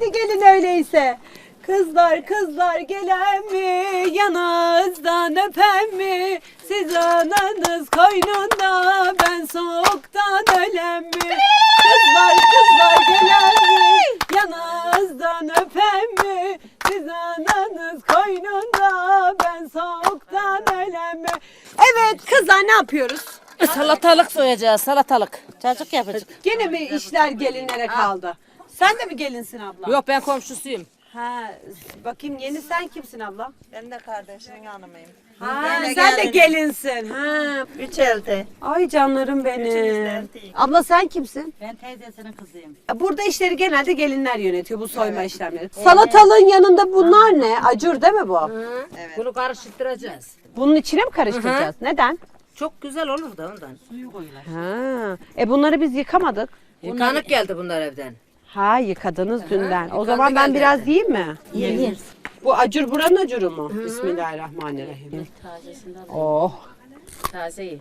Haydi gelin öyleyse. Kızlar kızlar gelen mi? Yanağınızdan öpen mi? Siz ananız koynunda ben soğuktan ölen mi? Kızlar kızlar gelen mi? Yanağınızdan öpen mi? Siz ananız koynunda ben soğuktan ölen mi? Evet kızlar ne yapıyoruz? Salatalık soyacağız, salatalık. Çocuk yapacak. Gene mi işler gelinlere kaldı? Sen de mi gelinsin abla? Yok ben komşusuyum. Ha, bakayım yeni sen kimsin abla? Ben de kardeşinin hanımıyım. Ha, Ben de sen de gelinsin. Ha. Üç elde. Ay canlarım benim. Abla sen kimsin? Ben teyzesinin kızıyım. Burada işleri genelde gelinler yönetiyor bu soyma işlemleri. Salatalığın yanında bunlar ne? Acur değil mi bu? Bunu karıştıracağız. Bunun içine mi karıştıracağız? Neden? Çok güzel olur da ondan. Suyu koyular. Ha. E bunları biz yıkamadık. Yıkanık geldi bunlar evden. Ha yıkadınız dünden. O zaman ben biraz yiyeyim mi? Yeriz. Bu acur buranın acuru mu? Bismillahirrahmanirrahim. Oh. Tazeyi.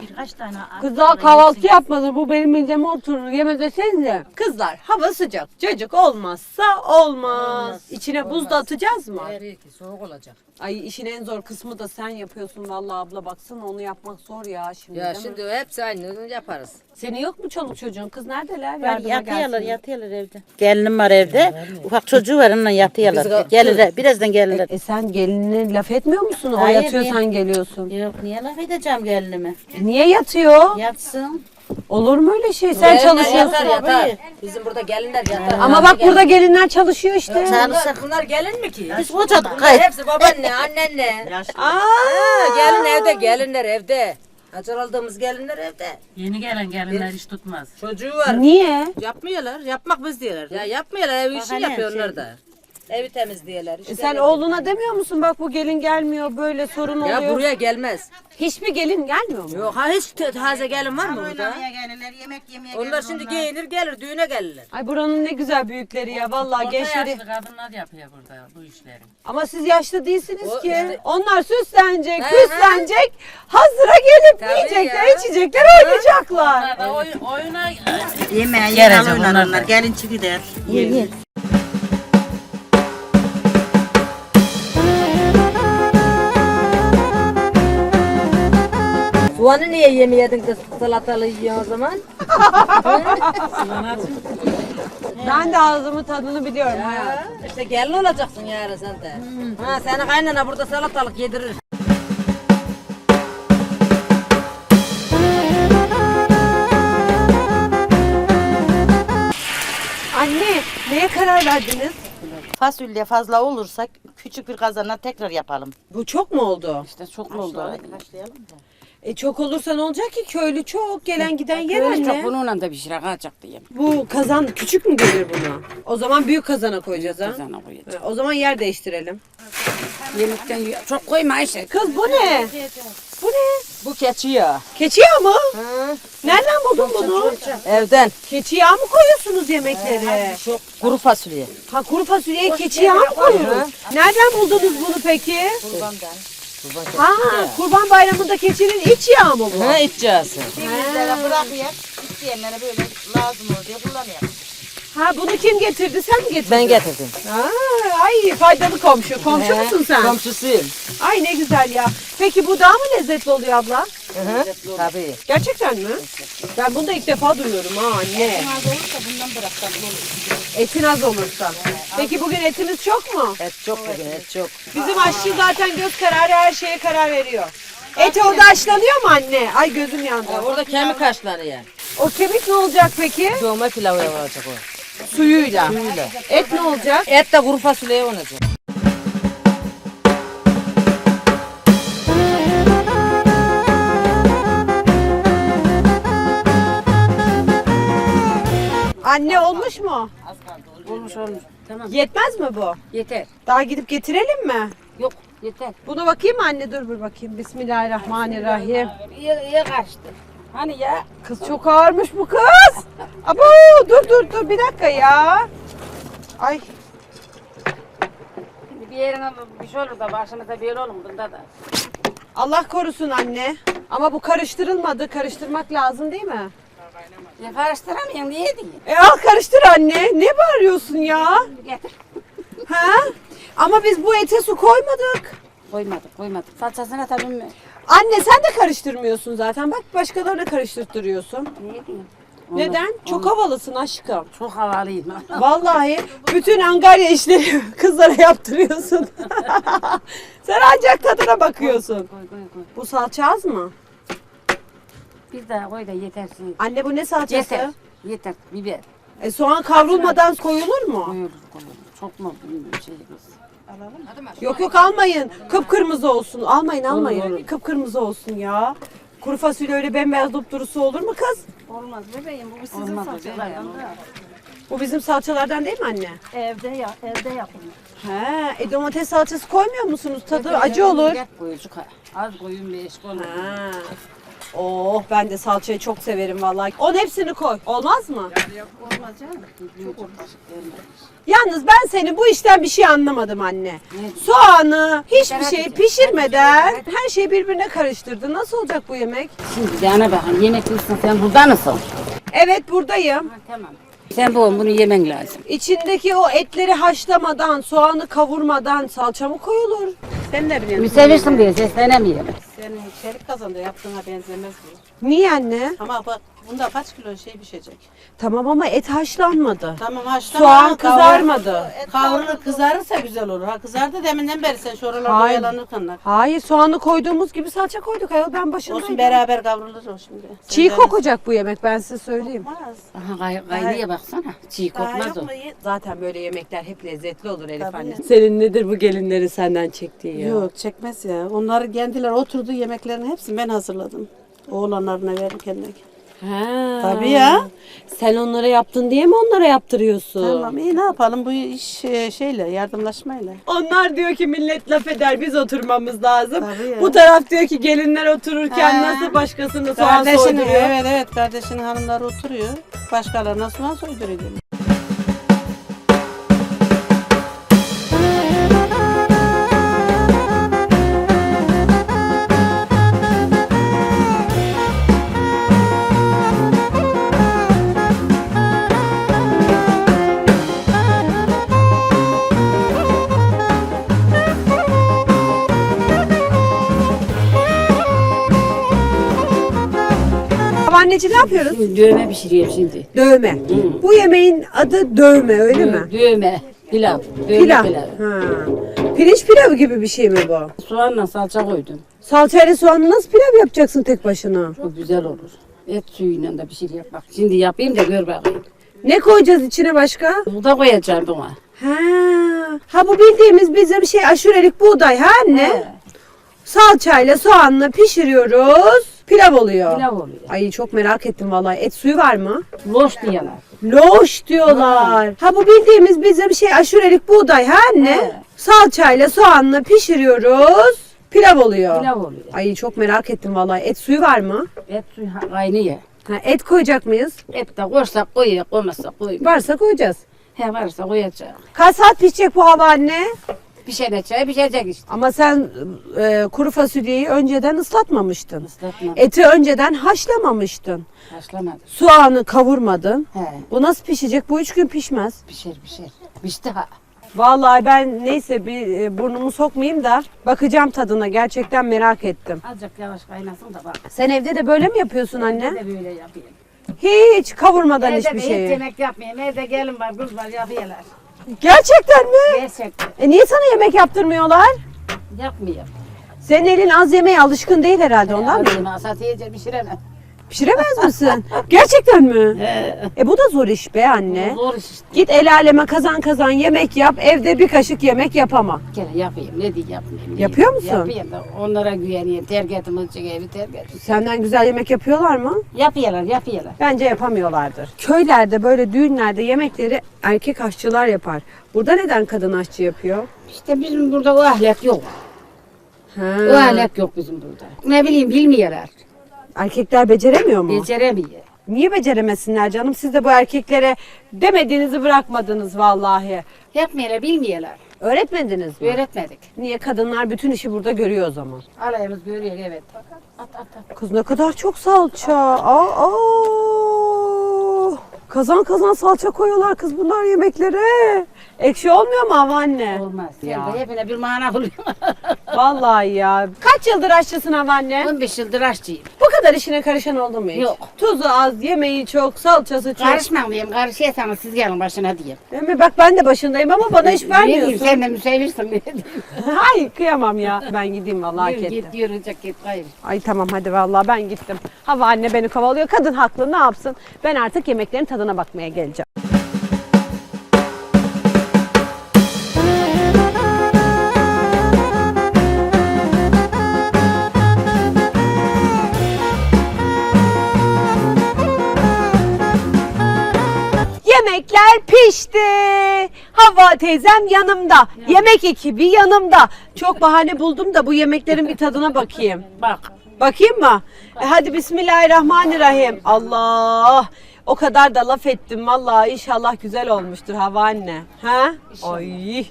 Birkaç tane Kızlar kahvaltı yapmadı. Bu benim mideme oturur. Yeme desenize. Kızlar hava sıcak. Cacık olmazsa olmaz. İçine buz da atacağız mı? Hayır ki soğuk olacak. Ay işin en zor kısmı da sen yapıyorsun vallahi abla baksana onu yapmak zor ya şimdi. Ya değil mi? şimdi hepsi aynı yaparız. Senin yok mu çoluk çocuğun? Kız neredeler? Var, Yardıma yatıyorlar, gelsinler. yatıyorlar evde. Gelinim var evde. Ufak çocuğu var onunla yatıyorlar. Gelirler, birazdan gelirler. E sen gelinine laf etmiyor musun? O Hayır, yatıyor niye? sen geliyorsun. Yok niye laf edeceğim gelinime? E niye yatıyor? Yatsın. Olur mu öyle şey? Sen Gelinler çalışıyorsun. Yatar yatar. Bizim burada gelinler yatar. Ama bak burada gelinler çalışıyor işte. Bunlar, bunlar gelin mi ki? Biz kocadık hepsi babaanne, annenle. Aa, gelin evde, gelinler evde. Açar aldığımız gelinler evde. Yeni gelen gelinler hiç tutmaz. Çocuğu var. niye? Yapmıyorlar, yapmak biz diyorlar. Ya yapmıyorlar, ev işi yapıyorlar şey. da. Evi temizliyorlar. E sen oğluna demiyor musun? Bak bu gelin gelmiyor böyle sorun oluyor. Ya buraya gelmez. Hiçbir gelin gelmiyor mu? Yok ha hiç t- taze gelin var mı burada? Oynamaya gelirler, yemek yemeye Onlar gelirler şimdi giyinir gelir, düğüne gelirler. Ay buranın ne güzel büyükleri ya vallahi Orta gençleri. yaşlı kadınlar yapıyor burada bu işleri. Ama siz yaşlı değilsiniz O ki. işte- Onlar süslenecek, Hı hı. püslenecek, hazıra gelip Tabii yiyecekler, ya. içecekler, oynayacaklar. Onlar da oyun, oyuna Yemeğe yer onlar onlar. Gelin çıkı der. Yer yer. Soğanı niye yemeyedin de salatalığı yiyorsun o zaman? Ben de ağzımın tadını biliyorum hayatım. Ha, işte gelin olacaksın yarın sen de. Ha, seni kaynana burada salatalık yedirir. Anne, neye karar verdiniz? Fasulye fazla olursa küçük bir kazana tekrar yapalım. Bu çok mu oldu? İşte çok mu oldu? E çok olursa ne olacak ki? Köylü çok, gelen giden yer Öyle anne. çok bununla da bir şey kalacak diye. Bu kazan küçük mü gelir buna? O zaman büyük kazana koyacağız ha. Sana koyacağım. Ha, O zaman yer değiştirelim. Yemekten çok koyma Ayşe. Kız bu ne? Bu ne? Bu keçi yağı. Keçi yağı mı? Nereden buldun bunu? Evden. Keçi yağı mı koyuyorsunuz yemeklere? Kuru fasulye. Ha kuru fasulyeye keçi yağı mı koyuyoruz? Nereden buldunuz bunu peki? Ha, kurban bayramında keçinin iç yağı mı bu? Ha iç yağısı. Temizlere bırakıyor. İsteyenlere böyle lazım olur diye kullanıyor. Ha bunu kim getirdi? Sen mi getirdin? Ben getirdim. Ha, ay faydalı komşu. Komşu musun sen? Komşusuyum. Ay ne güzel ya. Peki bu daha mı lezzetli oluyor abla? Hı hı. Tabii. Gerçekten mi? Ben bunu da ilk defa duyuyorum ha anne. Etin az olursa. Peki bugün etimiz çok mu? Et çok bugün et çok. Bizim aşçı zaten göz kararı her şeye karar veriyor. Et orada haşlanıyor mu anne? Ay gözüm yandı. Orada kemik haşlanıyor. O kemik ne olacak peki? Dolma pilavı olacak o. Suyuyla. Suyuyla. Et ne olacak? Et de kuru fasulyeye olacak. Anne olmuş mu? Olmuş olmuş. Tamam. Yetmez mi bu? Yeter. Daha gidip getirelim mi? Yok yeter. Buna bakayım mı anne? Dur bir bakayım. Bismillahirrahmanirrahim. Ye, ye kaçtı. Hani ya? Kız çok ağırmış bu kız. Abo dur dur dur bir dakika ya. Ay Bir yerine bir şey olur da başımıza bir yer olur bunda da. Allah korusun anne. Ama bu karıştırılmadı. Karıştırmak lazım değil mi? Ya karıştıramıyorum niye diyeyim? E al karıştır anne. Ne bağırıyorsun ya? Getir. Ha? Ama biz bu ete su koymadık. Koymadık koymadık. Salçasına tabii mi? Anne sen de karıştırmıyorsun zaten. Bak başkalarına karıştırtıyorsun. Niye diyeyim? Neden? Onu- Çok havalısın aşkım. Çok havalıyım. Vallahi bütün Angarya işleri kızlara yaptırıyorsun. sen ancak tadına bakıyorsun. koy koy koy. Bu salça az mı? Bir daha koy da yetersin. Anne bu ne salçası? Yeter. Yeter. Biber. E, soğan kavrulmadan koyulur mu? Koyulur koyulur. Çok mu bilmiyorum şey kız. Yok yok almayın. Kıpkırmızı olsun. Almayın almayın. olur. Kıpkırmızı olsun ya. Kuru fasulye öyle bembeyaz dupdurusu olur mu kız? Olmaz bebeğim bu sizin Olmaz salçalardan bebeğim. da. Bu bizim salçalardan değil mi anne? Evde ya evde yapılır. He, e domates salçası koymuyor musunuz? Tadı acı olur. Koyucuk. Az koyun beş. Ha. Oh ben de salçayı çok severim vallahi. Onun hepsini koy. Olmaz mı? Olmaz canım. Çok. Yalnız ben senin bu işten bir şey anlamadım anne. Soğanı hiçbir şey pişirmeden her şeyi birbirine karıştırdı. Nasıl olacak bu yemek? Şimdi sana bakın yemek misin sen burada mısın? Evet buradayım. Ha, tamam. Sen bu bunu yemen lazım. İçindeki o etleri haşlamadan, soğanı kavurmadan salça mı koyulur? Sen ne biliyorsun? Müsevirsin diye seslenemiyorum. Senin çelik kazanda yaptığına benzemez bu. Niye anne? Ama bak bunda kaç kilo şey pişecek. Tamam ama et haşlanmadı. Tamam haşlama. Soğan kızarmadı. Kavrulur kızarırsa güzel olur. Ha kızardı deminden beri sen şu oralarda Hayır. oyalanırken. Hayır soğanı koyduğumuz gibi salça koyduk ayol ben başındaydım. Olsun beraber kavrulur o şimdi. Çiğ Sen kokacak bu yemek ben size söyleyeyim. Olmaz. Aha kay kaynıyor baksana. Çiğ kokmaz o. Zaten böyle yemekler hep lezzetli olur Elif Tabii. anne. Senin nedir bu gelinleri senden çektiği ya? Yok çekmez ya. Onlar kendiler oturdu yemeklerin hepsini ben hazırladım. Oğlanlarına verirken de. Ha. Tabii ya. Sen onlara yaptın diye mi onlara yaptırıyorsun? Tamam iyi ne yapalım bu iş e, şeyle yardımlaşmayla. Onlar diyor ki millet laf eder biz oturmamız lazım. Tabii ya. Bu taraf diyor ki gelinler otururken Ha. nasıl başkasını soğan Kardeşinin, soyduruyor. evet evet kardeşinin hanımları oturuyor. Başkalarına soğan soyduruyor. Anneciğim ne yapıyoruz? Dövme pişiriyorum şimdi. Dövme. Bu yemeğin adı dövme öyle mi? Dövme. Pilav. Dövme Pilav. pilav. Ha. Pirinç pilavı gibi bir şey mi bu? Soğanla salça koydum. Salçayla soğanı nasıl pilav yapacaksın tek başına? Çok güzel olur. Et suyuyla da pişir bak. Şimdi yapayım da gör bakayım. Ne koyacağız içine başka? Buğda koyacağım buna. Ha. Ha bu bildiğimiz bizim şey aşurelik buğday ha anne? Salçayla soğanla pişiriyoruz. Pilav oluyor. Pilav oluyor. Ay çok merak ettim vallahi. Et suyu var mı? Loş diyorlar. Loş diyorlar. Ha bu bildiğimiz bizim şey aşurelik buğday ha anne? He. Salçayla soğanla pişiriyoruz. Pilav oluyor. Pilav oluyor. Ay çok merak ettim vallahi. Et suyu var mı? Et suyu kaynıyor. Ha, et koyacak mıyız? Et de koysak koyuyor, koymazsak koymuyor. Varsa koyacağız. He varsa koyacak. Kaç saat pişecek bu hava anne? Pişirecek, pişecek işte. Ama sen e, kuru fasulyeyi önceden ıslatmamıştın. Islatma. Eti önceden haşlamamıştın. Haşlamadım. Soğanı kavurmadın. He. Bu nasıl pişecek? Bu üç gün pişmez. Pişer pişer. Pişti ha. Vallahi ben neyse bir e, burnumu sokmayayım da bakacağım tadına. Gerçekten merak ettim. Azıcık yavaş kaynasın da bak. Sen evde de böyle mi yapıyorsun Ben anne? de böyle yapayım. Hiç kavurmadan Evde hiçbir de hiç şeyi. yemek yapmayayım. Evde gelin var, kız var yapıyorlar. Gerçekten mi? Gerçekten. E niye sana yemek yaptırmıyorlar? Yapmıyorum. Senin elin az yemeğe alışkın değil herhalde ondan mı? Asat yiyeceğim, pişiremem. Pişiremez misin? Gerçekten mi? E bu da zor iş be anne. Zor iş işte. Git el aleme kazan kazan yemek yap. Evde bir kaşık yemek yapama. Gene yapayım. Ne diyeyim yapmayayım. ne Yapıyor diyeyim? musun? Yapayım da onlara güveneyim. Terk ettim, ılçık evi terk. Senden güzel yemek yapıyorlar mı? Yapıyorlar, yapıyorlar. Bence yapamıyorlardır. Köylerde böyle düğünlerde yemekleri erkek aşçılar yapar. Burada neden kadın aşçı yapıyor? İşte bizim burada o ahlak yok. Ha. O ahlak yok bizim burada. Ne bileyim bilmiyorlar. Erkekler beceremiyor mu? Beceremiyor. Niye beceremesinler canım? Siz de bu erkeklere demediğinizi bırakmadınız vallahi. Yapmıyorlar, bilmiyorlar. Öğretmediniz mi? Öğretmedik. Niye kadınlar bütün işi burada görüyor o zaman? Alayımız görüyor evet. At at at. Kız ne kadar çok salça. Aa, aa. Kazan kazan salça koyuyorlar kız bunlar yemeklere. Ekşi olmuyor mu hava anne? Olmaz. Ya. Hepine bir mana buluyorsun. Vallahi ya. Kaç yıldır aşçısın hava anne? 15 yıldır aşçıyım. Bu kadar işine karışan oldu mu hiç? Yok. Tuzu az, yemeği çok, salçası çok. Karışmam diyeyim. Karışıyorsanız siz gelin başına diyeyim. Değil mi? Bak ben de başındayım ama bana iş vermiyorsun. Sen de müsevirsin. Ne diyeyim? Ay kıyamam ya. Ben gideyim vallahi hak Yürü ettim. git yürüyecek git. Hayır. Ay tamam hadi vallahi ben gittim. Hava anne beni kovalıyor. Kadın haklı ne yapsın? Ben artık yemeklerin tadına bakmaya geleceğim. Pişti. Hava teyzem yanımda. Yemek ekibi yanımda. Çok bahane buldum da bu yemeklerin bir tadına bakayım. Bak. Bakayım mı? E hadi Bismillahirrahmanirrahim. Allah. O kadar da laf ettim vallahi inşallah güzel olmuştur hava anne. Ha? Ay.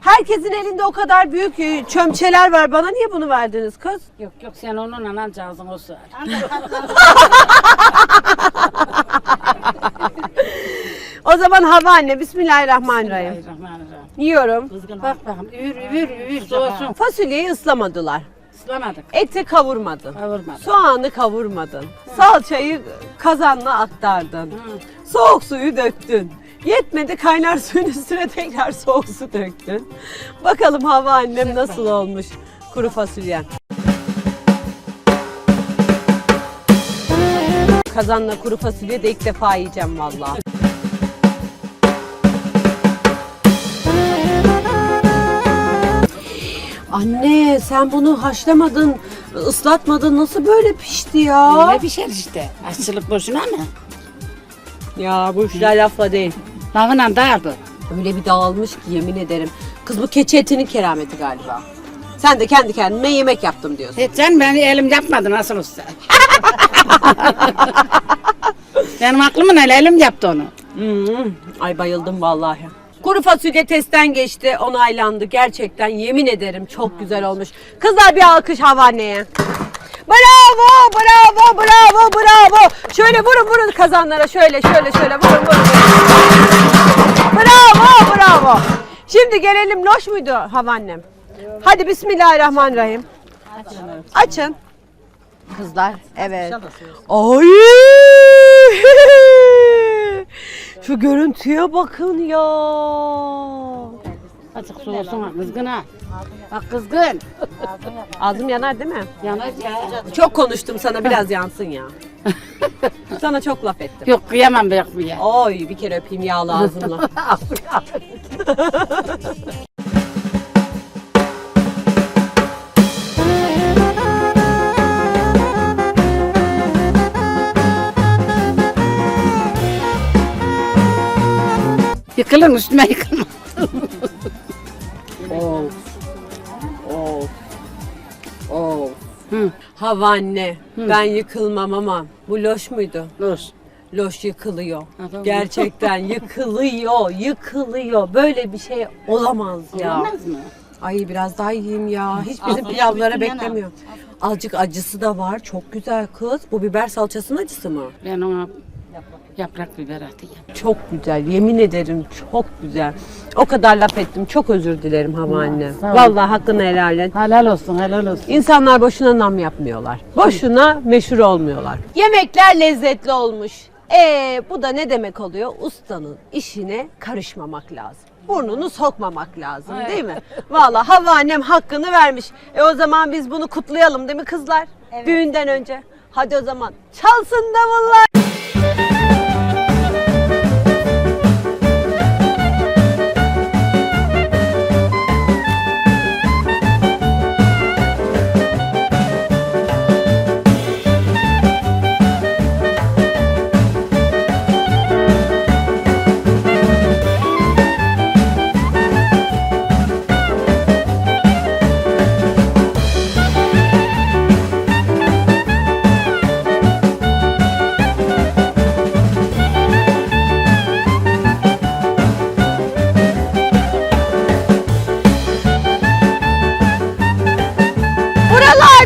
Herkesin elinde o kadar büyük e, çömçeler var. Bana niye bunu verdiniz kız? Yok yok sen onunla anca ağzın o sığar. O zaman hava anne Bismillahirrahmanirrahim. Bismillahirrahmanirrahim. Yiyorum. Bak bakın üvür üvür üvür soğusun. Fasulyeyi ıslamadılar. Islamadık. Eti kavurmadın. Kavurmadık. Soğanı kavurmadın. Salçayı kazanla aktardın. Soğuk suyu döktün. Yetmedi kaynar suyun üstüne tekrar soğuk su döktün. Bakalım hava annem nasıl olmuş kuru fasulyen. Kazanla kuru fasulye de ilk defa yiyeceğim vallahi. Anne sen bunu haşlamadın, ıslatmadın. Nasıl böyle pişti ya? Ne pişer işte. Aşçılık boşuna mı? Ya bu işler lafla değil. Lavına dağıldı. Öyle bir dağılmış ki yemin ederim. Kız bu keçi etinin kerameti galiba. Sen de kendi kendime yemek yaptım diyorsun. Hiç sen ben elim yapmadı nasıl olsa. Benim aklımın el elim yaptı onu. Hmm, Ay bayıldım vallahi. Kuru fasulye testten geçti, onaylandı. Gerçekten yemin ederim çok güzel olmuş. Kızlar bir alkış hava anneye. Bravo, bravo, bravo, bravo. Şöyle vurun vurun kazanlara şöyle şöyle şöyle vurun vurun. vurun. Bravo, bravo. Şimdi gelelim loş muydu hava annem? Hadi Bismillahirrahmanirrahim. Açın. Kızlar, evet. Ay! Şu görüntüye bakın ya. Azıcık soğusun ha kızgın ha. Bak kızgın. Ağzım yanar değil mi? Yanar ya. Çok konuştum sana biraz yansın ya. sana çok laf ettim. Yok kıyamam be bu ya. Oy bir kere öpeyim yağlı ağzımla. Yıkılın üstüme yıkılma. of. Of. Of. Hı. Hava anne ben yıkılmam ama bu loş muydu? Dur. Loş yıkılıyor. Adam- Gerçekten yıkılıyor, yıkılıyor. Böyle bir şey olamaz ya. Olmaz mı? Ay biraz daha yiyeyim ya. Hiç bizim pilavlara beklemiyor. Azıcık acısı da var. Çok güzel kız. Bu biber salçasının acısı mı? Ben ona yaprak biber atayım. Çok güzel. Yemin ederim çok güzel. O kadar laf ettim. Çok özür dilerim hava anne. sağ ol. Vallahi hakkını helal et. Helal olsun helal olsun. İnsanlar boşuna nam yapmıyorlar. Boşuna meşhur olmuyorlar. Yemekler lezzetli olmuş. Ee, bu da ne demek oluyor? Ustanın işine karışmamak lazım. Burnunu sokmamak lazım değil mi? Vallahi hava annem hakkını vermiş. E o zaman biz bunu kutlayalım değil mi kızlar? Düğünden önce. Hadi o zaman çalsın davullar.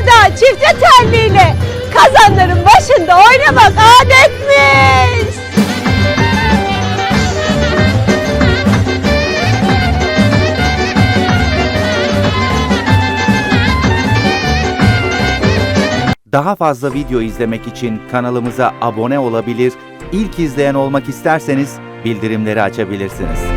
Burada çifte telliyle kazanların başında oynamak adetmiş. Daha fazla video izlemek için kanalımıza abone olabilir, ilk izleyen olmak isterseniz bildirimleri açabilirsiniz.